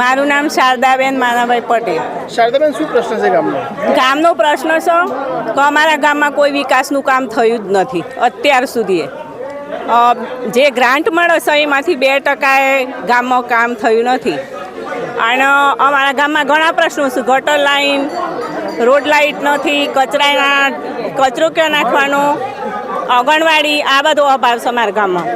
મારું નામ શારદાબેન માનાભાઈ પટેલ. શારદાબેન શું પ્રશ્ન છે ગામનો? ગામનો પ્રશ્ન છે કે અમારા ગામમાં કોઈ વિકાસનું કામ થયું જ નથી અત્યાર સુધી. જે ગ્રાન્ટ મળે છે એમાંથી બે ટકાએ ગામમાં કામ થયું નથી. અને અમારા ગામમાં ઘણા પ્રશ્નો છે ગટર લાઈન રોડ લાઇટ નથી કચરાના કચરો ક્યાં નાખવાનો આંગણવાડી આ બધો અભાવ છે અમારા ગામમાં.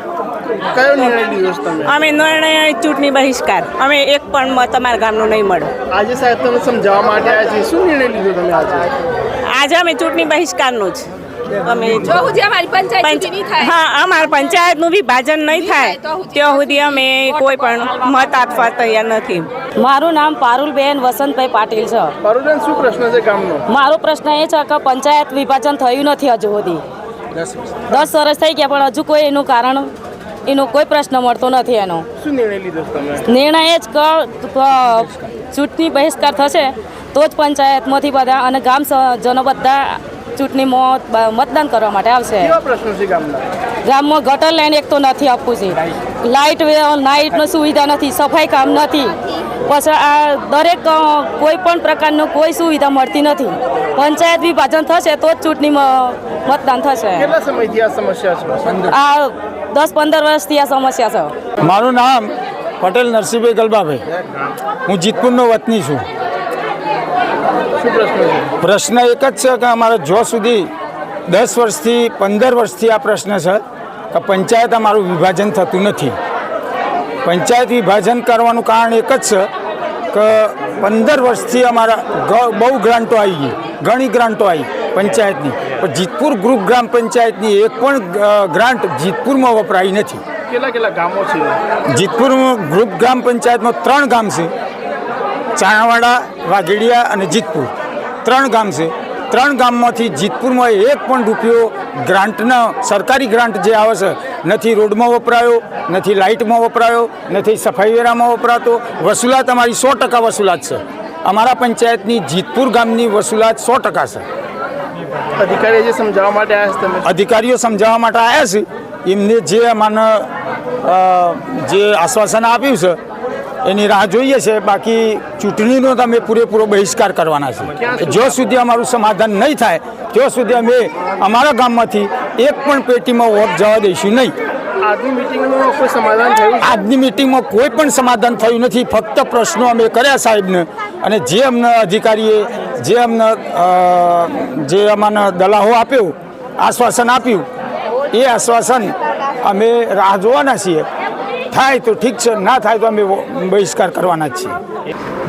કયો નિર્ણય લીધો તમે? અમે નિર્ણય ચૂંટણી બહિષ્કાર. અમે એક પણ મત તમારા ગામનું નહીં મળ્યું આજે સાહેબ તમે સમજાવવા માટે આવ્યા છીએ. શું નિર્ણય લીધો તમે આજે? આજે અમે ચૂંટણી બહિષ્કારનું જ. અમે હા અમારા પંચાયતનું વિભાજન નહીં થાય ત્યાં સુધી અમે કોઈ પણ મત આપવા તૈયાર નથી. મારું નામ પારુલબેન વસંતભાઈ પાટીલ છે. પારુલબેન શું પ્રશ્ન છે ગામનો? મારો પ્રશ્ન એ છે કે પંચાયત વિભાજન થયું નથી હજુ સુધી. દસ વર્ષ થઈ ગયા પણ હજુ કોઈ એનું કારણ એનો કોઈ પ્રશ્ન મળતો નથી એનો. શું નિર્ણય લીધો તમે? નિર્ણય એ જ કે ચૂંટણી બહિષ્કાર થશે તો જ પંચાયતમાંથી બધા અને ગામ જનો બધા ચૂંટણીમાં મતદાન કરવા માટે આવશે. ગામમાં ગટર લાઈન એક તો નથી આપવું છે. લાઇટ નાઇટનો સુવિધા નથી સફાઈ કામ નથી. પછી આ દરેક કોઈ પણ પ્રકારનું કોઈ સુવિધા મળતી નથી. પંચાયત વિભાજન થશે તો જ ચૂંટણીમાં મતદાન થશે. કેટલા સમયથી આ સમસ્યા છે? આ દસ પંદર વર્ષથી આ સમસ્યા છે. મારું નામ પટેલ નરસિંહભાઈ ગલબાભાઈ. હું જીતપુરનો વતની છું. પ્રશ્ન એક જ છે કે અમારે જો સુધી દસ વર્ષથી પંદર વર્ષથી આ પ્રશ્ન છે કે પંચાયત અમારું વિભાજન થતું નથી. પંચાયત વિભાજન કરવાનું કારણ એક જ છે કે પંદર વર્ષથી અમારા બહુ ગ્રાન્ટો આવી ગઈ, ઘણી ગ્રાન્ટો આવી. પંચાયતની. પણ જીતપુર ગ્રુપ ગ્રામ પંચાયતની એક પણ ગ્રાન્ટ જીતપુરમાં વપરાઈ નથી. કેટલા કેટલા ગામો છે? જીતપુર ગ્રુપ ગ્રામ પંચાયતમાં ત્રણ ગામ છે. ચાણાવાડા વાઘેડિયા અને જીતપુર. ત્રણ ગામ છે. ત્રણ ગામમાંથી જીતપુરમાં એક પણ રૂપિયો ગ્રાન્ટના સરકારી ગ્રાન્ટ જે આવે છે નથી રોડમાં વપરાયો નથી લાઇટમાં વપરાયો નથી સફાઈ વેરામાં વપરાતો. વસૂલાત અમારી સો ટકા વસૂલાત છે. અમારા પંચાયતની જીતપુર ગામની વસૂલાત સો ટકા છે. અધિકારીએ સમજાવવા માટે આવ્યા તમે? અધિકારીઓ સમજાવવા માટે આવ્યા છે. એમને જે અમાને જે આશ્વાસન આપ્યું છે એની રાહ જોઈએ છે. બાકી ચૂંટણીનો તમે પૂરેપૂરો બહિષ્કાર કરવાના છે જો સુધી? અમારું સમાધાન નહીં થાય ત્યાં સુધી અમે અમારા ગામમાંથી એક પણ પેટીમાં વોટ જવા દઈશું નહીં. આજની મિટિંગમાં કોઈ પણ સમાધાન થયું નથી. ફક્ત પ્રશ્નો અમે કર્યા સાહેબને. અને જે અમને અધિકારીએ જે અમને જે અમને દલાહો આપ્યો, આશ્વાસન આપ્યું, એ આશ્વાસન અમે રાહ જોવાના છીએ. થાય તો ઠીક છે, ના થાય તો અમે બહિષ્કાર કરવાના જ છીએ.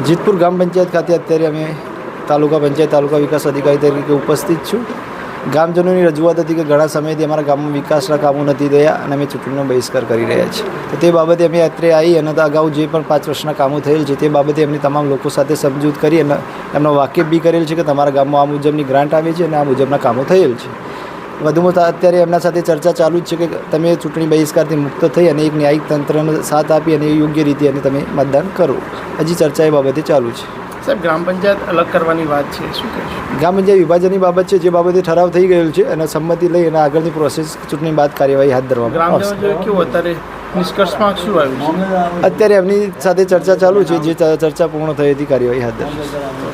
જીતપુર ગ્રામ પંચાયત ખાતે અત્યારે અમે તાલુકા પંચાયત, તાલુકા વિકાસ અધિકારી તરીકે ઉપસ્થિત છું. ગામજનોની રજૂઆત હતી કે ઘણા સમયથી અમારા ગામમાં વિકાસના કામો નથી થયા અને અમે ચૂંટણીનો બહિષ્કાર કરી રહ્યા છીએ. તો તે બાબતે અમે અત્રે આવી અને અગાઉ જે પણ પાંચ વર્ષના કામો થયેલ છે તે બાબતે એમની તમામ લોકો સાથે સમજૂત કરી અને એમનો વાકેફ બી કરેલ છે કે તમારા ગામમાં આ મુજબની ગ્રાન્ટ આવી છે અને આ મુજબના કામો થયેલ છે. વધુમાં અત્યારે એમના સાથે ચર્ચા ચાલુ જ છે કે તમે ચૂંટણી બહિષ્કારથી મુક્ત થઈ અને એક ન્યાયિક તંત્રનો સાથ આપી અને યોગ્ય રીતે અને તમે મતદાન કરો. હજી ચર્ચા એ બાબતે ચાલુ છે. સાહેબ ગ્રામ પંચાયત અલગ કરવાની વાત છે શું કહેશો ગ્રામ પંચાયત વિભાજનની બાબત છે જે બાબતે ઠરાવ થઈ ગયેલ છે અને સંમતિ લઈ અને આગળની પ્રોસેસ ચૂંટણી બાદ કાર્યવાહી હાથ ધરવામાં આવશે. કેવું? અત્યારે નિષ્કર્ષમાં શું આવ્યું અત્યારે એમની સાથે ચર્ચા ચાલુ છે જે ચર્ચા પૂર્ણ થઈ હતી કાર્યવાહી હાથ ધરશે.